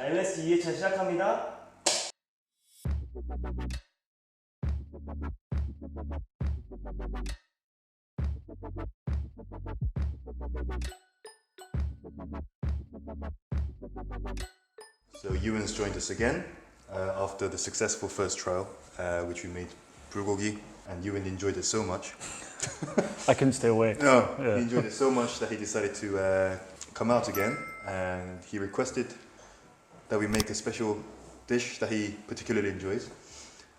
자, LS 2회차 시작합니다. So Ewan's joined us again uh, after the successful first trial, uh, which we made bulgogi, and Ewan enjoyed it so much. I couldn't stay away. No, Yeah. he enjoyed it so much that he decided to uh, come out again, and he requested that we make a special dish that he particularly enjoys.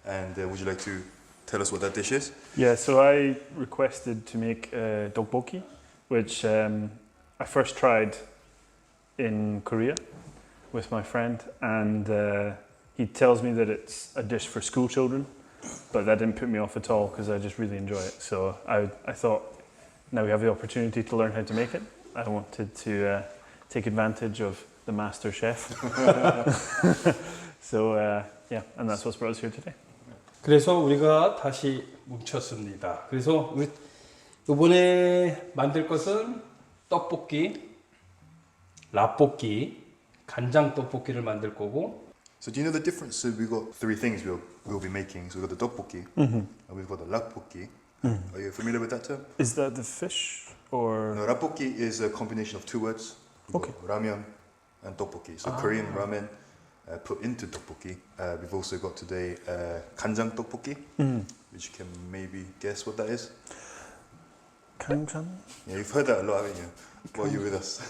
And uh, would you like to tell us what that dish is? Yeah, so I requested to make uh, which um, I first tried in Korea with my friend, and uh, he tells me that it's a dish for school children, but that didn't put me off at all because I just really enjoy it. So I, I thought now we have the opportunity to learn how to make it. I wanted to uh, take advantage of the master chef. so uh, yeah, and that's what's brought us here today. 그래서 우리가 다시 뭉쳤습니다. 그래서 우리 이번에 만들 것은 떡볶이, 라볶이, 간장 떡볶이를 만들 거고 So do you know the difference? So we've got three things we'll, we'll be making. So we've got the tteokbokki, and we've got the lakbokki. Are you familiar with that term? Is that the fish or? No, rapokki is a combination of two words. Okay. Ramyeon and tteokbokki. So Korean ramen uh, put into tteokbokki. Uh, we've also got today uh, kanjang tteokbokki, which you can maybe guess what that is. Kangjang? Yeah, you've heard that a lot, haven't you? While you're with us.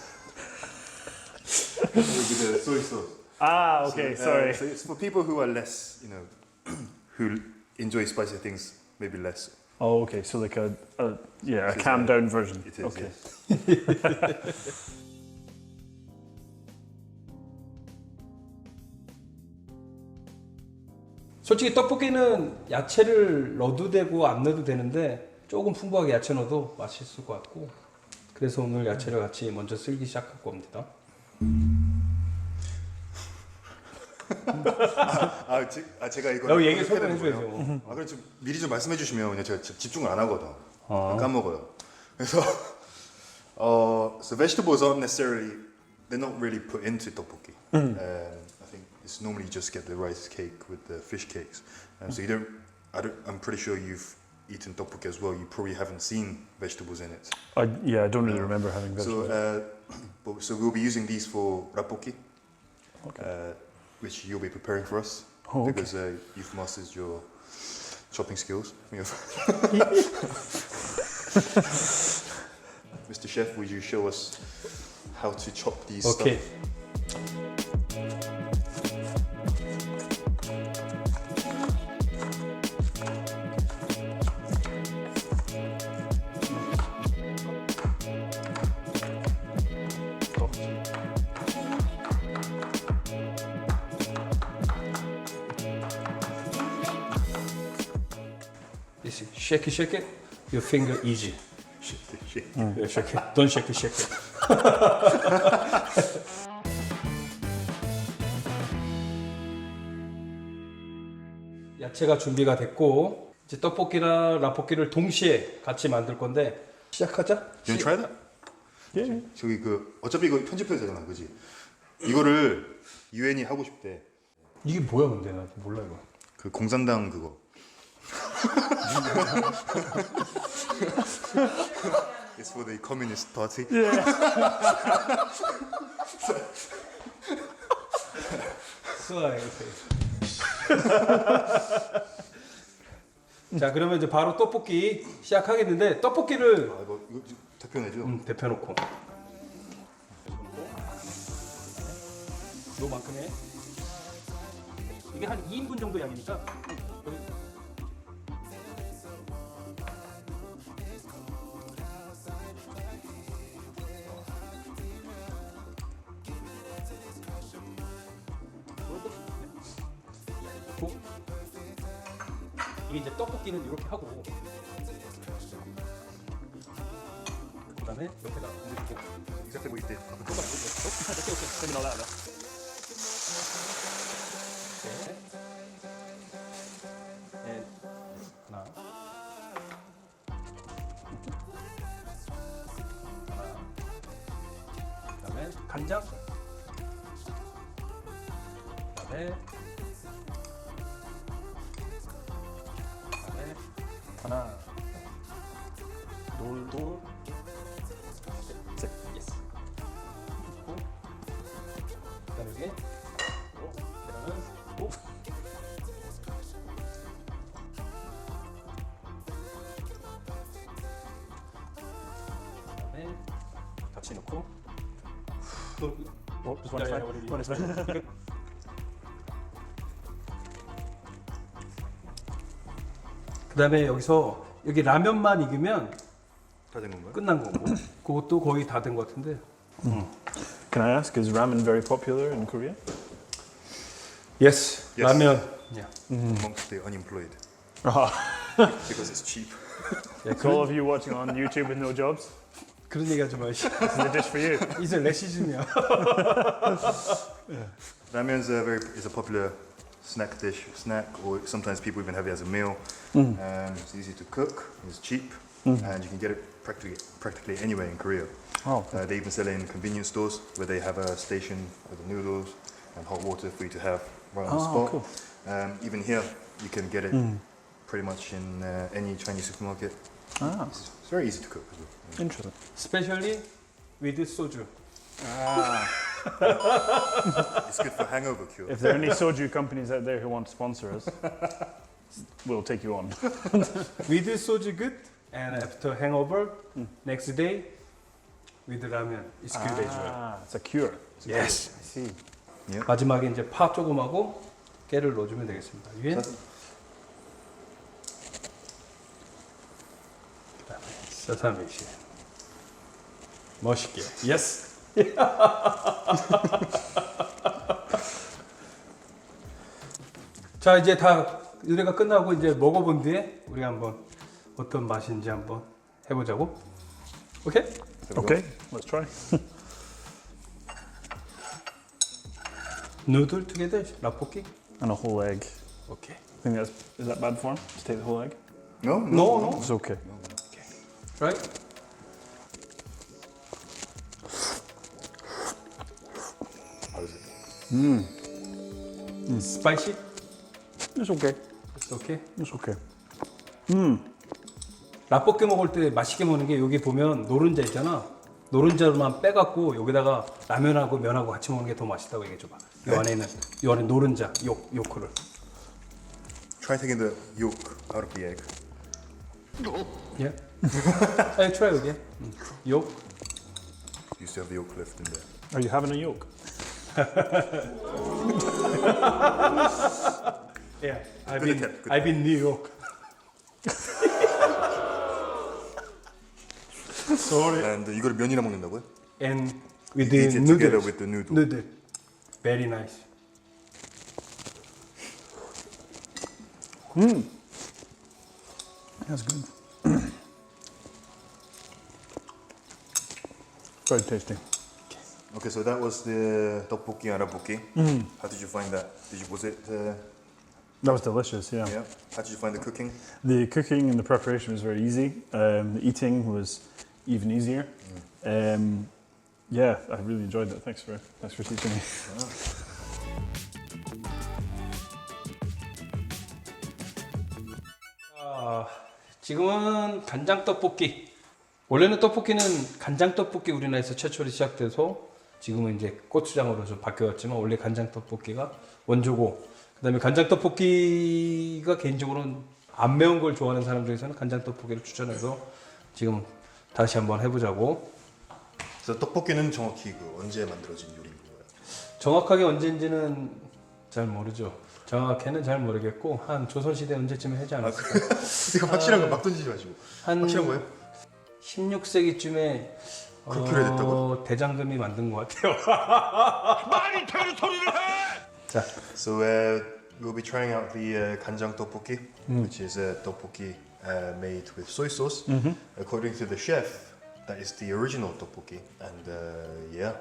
with the soy sauce. Ah, okay, So, uh, sorry. so it's for people who are less, you know, who enjoy spicy things maybe less. Oh, okay, so like a, a yeah, a It is, calmed uh, down version. It is. okay. yes. 솔직히 떡볶이는 야채를 넣어도 되고 안 넣어도 되는데 조금 풍부하게 야채 넣어도 맛있을 것 같고 그래서 오늘 야채를 같이 먼저 쓸기 시작할 겁니다. 아, 지, 아 제가 이거 너 얘기 설명해줘야죠. 거예요? 아 그럼 좀 미리 좀 말씀해 주시면 제가 집- 집중을 안 하거든. 아. 까먹어요. 그래서 어, so vegetables aren't necessarily they're not really put into. Um, I think it's normally just get the rice cake with the fish cakes. Um, so you don't, I don't, I'm pretty sure you've eaten tteokbokki as well. You probably haven't seen vegetables in it. I, yeah, I don't really um, remember having vegetables. So, uh, so we'll be using these for rapoki, okay. uh, which you'll be preparing for us oh, okay. because uh, you've mastered your chopping skills. Mr. Chef, would you show us how to chop these? Okay. Stuff? Shake it, shake it. Your finger easy. Shit, shit. Yeah, shake it. Don't shake it, shake it. 야채가 준비가 됐고 이제 떡볶이랑 라볶이를 동시에 같이 만들 건데 시작하자. You wanna try that? yeah. 저기 그 어차피 이거 편집해도 되잖아, 그지? 이거를 유엔이 하고 싶대. 이게 뭐야 근데 나 몰라 이거. 그 공산당 그거. It's for the Communist Party. 수아 자 그러면 이제 바로 떡볶이 시작하겠는데 떡볶이를 아 이거 이거 대표내죠. 음, 데펴놓고 요만큼 해 이게 한 2인분 정도 양이니까 고. 그다음에 옆에다 이렇게 이렇게 보일 때. 네. 하나. 하나. 그다음에 간장. 그다음에 또 어, just one Yeah, side. yeah, One side. 그다음에 여기서 여기 라면만 익으면 다된 건가요? 끝난 거고 그것도 거의 다 된 것 같은데 Can I ask, is ramen very popular in Korea? 예스 Yes. 라면 야, Amongst the unemployed Ah, because it's cheap. 야, so all of you watching on YouTube with no jobs, 그런 얘기 하지 마시 this is a dish for you. 이제 레시즘이야 Ramen is a very is a popular snack dish, snack, or sometimes people even have it as a meal. Um, it's easy to cook, it's cheap, and you can get it practically practically anywhere in Korea. Oh, Uh, they even sell it in convenience stores where they have a station with the noodles and hot water for you to have right on the Oh, spot. cool. Um, even here, you can get it pretty much in uh, any Chinese supermarket. ah, It's, it's very easy to cook. as well. interesting. 스페셜리 위드 소주 It's good for hangover cure. If there are any soju companies out there who want to sponsor us, we'll take you on. 위드 소주 good and after hangover next day with 라면 it's good as well Ah, it's a cure. yes I see. 마지막에 이제 파 조금하고 깨를 넣어주면 되겠습니다 위에 사사미시 멋있게 예스 자 이제 다 요리가 끝나고 이제 먹어본 뒤에 우리 한번 어떤 맛인지 한번 해보자고 오케이 Okay, let's try. 누들 투게더 라볶이 And a whole egg. 오케이 I think that's is that bad form? Just take the whole egg. No, No, no. It's okay. Right How is it? 스파이시 It's okay. 오케이 It's okay. 라볶이 먹을 때 맛있게 먹는 게 여기 보면 노른자 있잖아. 노른자로만 빼갖고 여기다가 라면하고 면하고 같이 먹는 게 더 맛있다고 얘기해 줘봐. 이 안에는 이 안에 노른자 욕 요크를. Try taking the yolk out of the egg. 예? I try again. 음. 욕. You still have the yolk left in there. Are you having a yolk? Yeah. I've Good been attempt, good I've been New York. Sorry. And uh, 이거를 면이랑 먹는다고요? And with You the eat it together noodles. with the noodle. Noodle. Very nice. That's good. Very tasty. Okay, so that was the tteokbokki and rabokki. How did you find that? Did you was it? Uh, That was delicious. Yeah. yeah. How did you find the cooking? The cooking and the preparation was very easy. Um, the eating was even easier. Um, yeah, I really enjoyed that. Thanks for thanks for teaching me. 아, 지금은 간장 떡볶이. 원래는 떡볶이는 간장 떡볶이 우리나라에서 최초로 시작돼서 지금은 이제 고추장으로 좀 바뀌었지만 원래 간장 떡볶이가 원조고 그다음에 간장 떡볶이가 개인적으로는 안 매운 걸 좋아하는 사람 중에서는 간장 떡볶이를 추천해서 지금 다시 한번 해보자고 그래서 떡볶이는 정확히 그 언제 만들어진 요리인 거예요? 정확하게 언제인지는 잘 모르죠. 정확히는 잘 모르겠고 한 조선 시대 언제쯤에 하지 않았을까? 이거 확실한 거 막 던지지 마시고. 한 확실한 거예요? 16세기쯤에 그렇게 오래됐다고요? 대장금이 만든 것 같아요. 자, So uh, we'll be trying out the uh, kanjang tteokbokki, which is a tteokbokki uh, made with soy sauce. According to the chef, that is the original tteokbokki, and uh, yeah,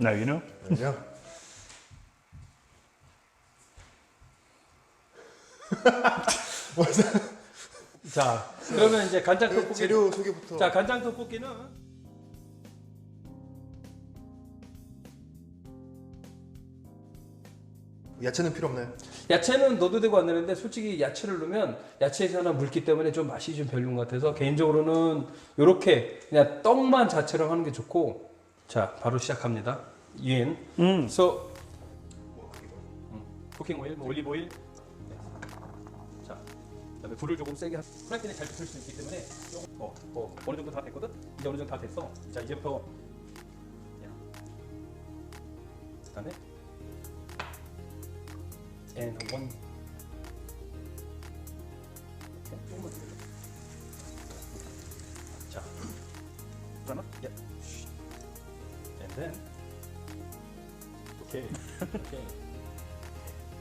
Now you know. there you go. 자, 그러면 이제 간장 떡볶이. 재료 소개부터. 자, 간장 떡볶이는 야채는 필요 없나요? 야채는 넣어도 되고 안 되는데 솔직히 야채를 넣으면 야채에서 하나 물기 때문에 좀 맛이 좀 별론 것 같아서 개인적으로는 이렇게 그냥 떡만 자체로 하는 게 좋고 자 바로 시작합니다. 유엔. Mm. So 쿠킹 오일, 뭐 올리브 오일. 네. 자, 그다음에 불을 조금 세게 하. 프라이팬에 잘 붙을 수 있기 때문에 어, 어, 어느 정도 다 됐거든. 이제 어느 정도 다 됐어. 자 이제부터 야. 그다음에 and one. 조금만. 자, 그다음에 야. and then 오케이 오케이.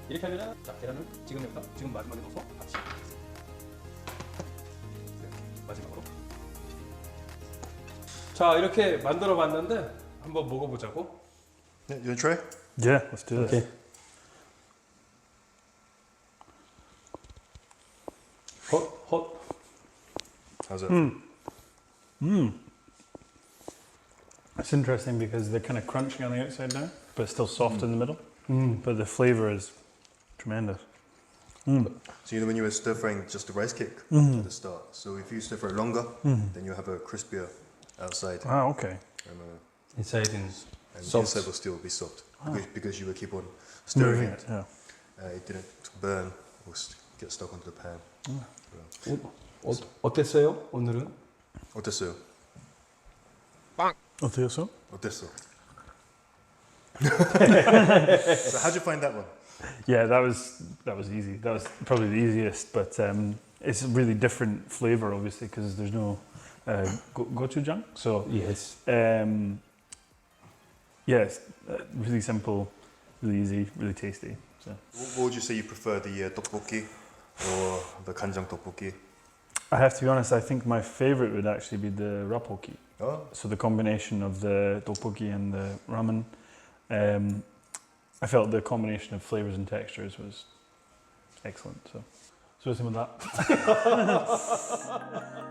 이렇게 하면은 자 계란을 지금 여기다 지금 마지막에 넣어서 같이 자 이렇게 만들어 봤는데 한번 먹어보자고 Yeah, you wanna try? Yeah, let's do this. 헛헛 How's that? Mm. It's interesting because they're kind of crunching on the outside now, but still soft in the middle. 음. But the flavour is tremendous. Mm. So you know when you were stir frying just the rice cake at the start. So if you stir fry longer, then you have a crispier outside, Ah, okay. and, uh, 인사이드는 and the Soft. inside will still be soft because, because you will keep on stirring Moving it. it, yeah. Uh, it didn't burn or st- get stuck onto the pan. 어, 어땠어요 오늘은? 어땠어요? 어때서? 어땠어? so how'd you find that one? Yeah, that was that was easy. That was probably the easiest, but um, it's a really different flavour, obviously, because there's no uh, go- gochujang. So Yes. um, yeah, uh, really simple, really easy, really tasty. So What, what would you say you prefer, the uh, tteokbokki or the kanjang tteokbokki? I have to be honest. I think my favourite would actually be the rapoki. Oh, So the combination of the tteokbokki and the ramen. Um, I felt the combination of flavours and textures was excellent. So, so with some of that.